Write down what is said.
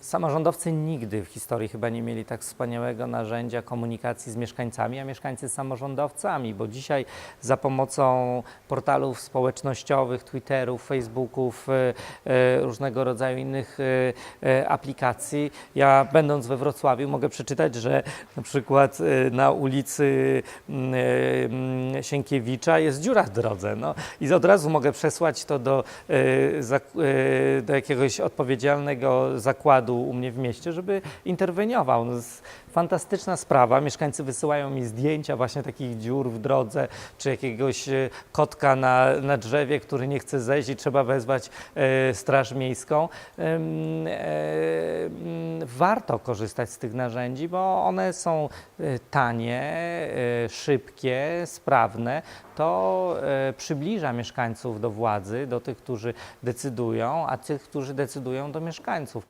Samorządowcy nigdy w historii chyba nie mieli tak wspaniałego narzędzia komunikacji z mieszkańcami, a mieszkańcy z samorządowcami, bo dzisiaj za pomocą portalów społecznościowych, Twitterów, Facebooków, e, e, różnego rodzaju innych e, aplikacji, ja będąc we Wrocławiu mogę przeczytać, że na przykład na ulicy mm, mm, Sienkiewicza jest dziura w drodze. No, I od razu mogę przesłać to do, do jakiegoś odpowiedzialnego zakładu u mnie w mieście, żeby interweniował. No, fantastyczna sprawa. Mieszkańcy wysyłają mi zdjęcia właśnie takich dziur w drodze, czy jakiegoś e, kotka na, na drzewie, który nie chce zejść i trzeba wezwać e, Straż Miejską. E, mm, warto korzystać z tych narzędzi, bo one są e, tanie, e, szybkie, sprawne. To e, przybliża mieszkańców do władzy, do tych, którzy decydują, a tych, którzy decydują do mieszkańców.